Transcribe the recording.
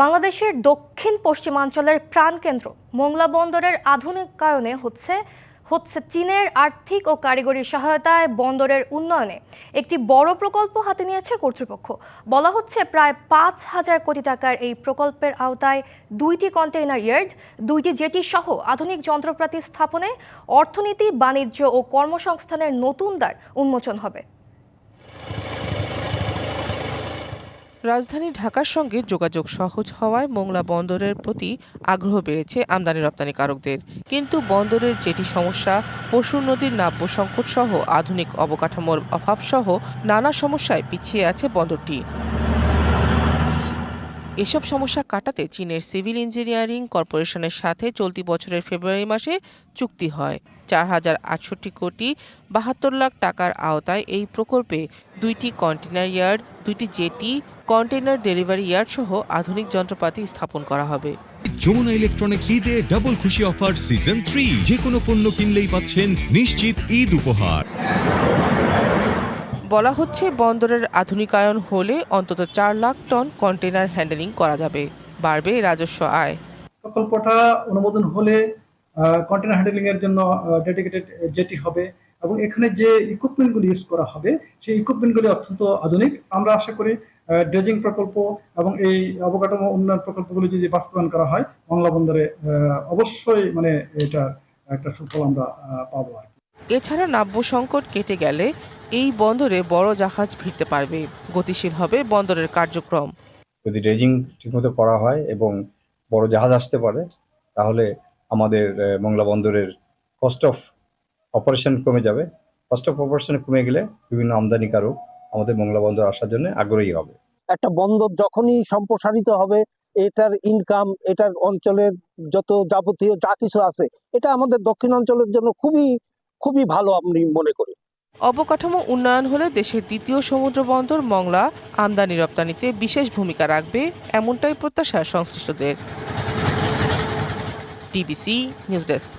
বাংলাদেশের দক্ষিণ পশ্চিমাঞ্চলের প্রাণকেন্দ্র মোংলা বন্দরের আধুনিকায়নে হচ্ছে হচ্ছে চীনের আর্থিক ও কারিগরি সহায়তায় বন্দরের উন্নয়নে একটি বড় প্রকল্প হাতে নিয়েছে কর্তৃপক্ষ। বলা হচ্ছে প্রায় পাঁচ হাজার কোটি টাকার এই প্রকল্পের আওতায় দুইটি কন্টেইনার ইয়ার্ড, দুইটি জেটি সহ আধুনিক যন্ত্রপাতি স্থাপনে অর্থনীতি, বাণিজ্য ও কর্মসংস্থানের নতুন দ্বার উন্মোচন হবে। রাজধানী ঢাকার সঙ্গে যোগাযোগ সহজ হওয়ায় মোংলা বন্দরের প্রতি আগ্রহ বেড়েছে আমদানি রপ্তানিকারকদের কিন্তু বন্দরের যেটি সমস্যা পশুর নদীর নাব্য সংকট সহ আধুনিক অবকাঠামোর অভাবসহ নানা সমস্যায় পিছিয়ে আছে বন্দরটি। এসব সমস্যা কাটাতে চীনের সিভিল ইঞ্জিনিয়ারিং কর্পোরেশনের সাথে চলতি বছরের ফেব্রুয়ারি মাসে চুক্তি হয়। চার হাজার আটষট্টি কোটি বাহাত্তর লাখ টাকার আওতায় এই প্রকল্পে দুইটি কন্টেনার ইয়ার্ড, দুইটি জেটি কন্টেনার ডেলিভারি ইয়ার্ড সহ আধুনিক যন্ত্রপাতি স্থাপন করা হবে। যমুনা ইলেকট্রনিক্স ঈদে ডাবল খুশি অফার সিজন থ্রি যে কোনো পণ্য কিনলেই পাচ্ছেন নিশ্চিত ঈদ উপহার। বলা হচ্ছে বন্দরের আধুনিকায়ন হলে অন্তত চার লাখ টন কন্টেনার হ্যান্ডেলিং করা যাবে। বাড়বে রাজস্ব আয়। প্রকল্পটা অনুমোদন হলে কন্টেনার হ্যান্ডেলিং এর জন্য ডেডিকেটেড জেটি হবে এবং এখানে যে ইকুইপমেন্টগুলি ইউজ করা হবে সেই ইকুইপমেন্টগুলি অত্যন্ত আধুনিক। আমরা আশা করি ড্রেজিং প্রকল্প এবং এই অবকাঠামো উন্নয়ন প্রকল্পগুলি যদি বাস্তবায়ন করা হয় বাংলা বন্দরে অবশ্যই মানে এটার একটা সুফল আমরা পাবো আর কি। এছাড়া নাব্য সংকট কেটে গেলে এই বন্দরে বড় জাহাজ ভিড়তে পারবে। গতিশীল হবে বন্দরের কার্যক্রম। যদি ড্রেজিং ঠিকমতো করা হয় এবং বড় জাহাজ আসতে পারে তাহলে আমাদের মংলা বন্দরের কস্ট অফ অপারেশন কমে যাবে। কস্ট অফ অপারেশন কমে গেলে বিভিন্ন আমদানিকারক আমাদের মংলা বন্দর আসার জন্য আগ্রহী হবে। একটা বন্দর যখনই সম্প্রসারিত হবে এটার ইনকাম এটার অঞ্চলের যত যাবতীয় যা কিছু আছে এটা আমাদের দক্ষিণ অঞ্চলের জন্য খুবই খুবই ভালো আমি মনে করি। অবকাঠামো উন্নয়ন হলে দেশের দ্বিতীয় সমুদ্র বন্দর মংলা আমদানি রপ্তানিতে বিশেষ ভূমিকা রাখবে এমনটাই প্রত্যাশা সংশ্লিষ্টদের। DBC news desk.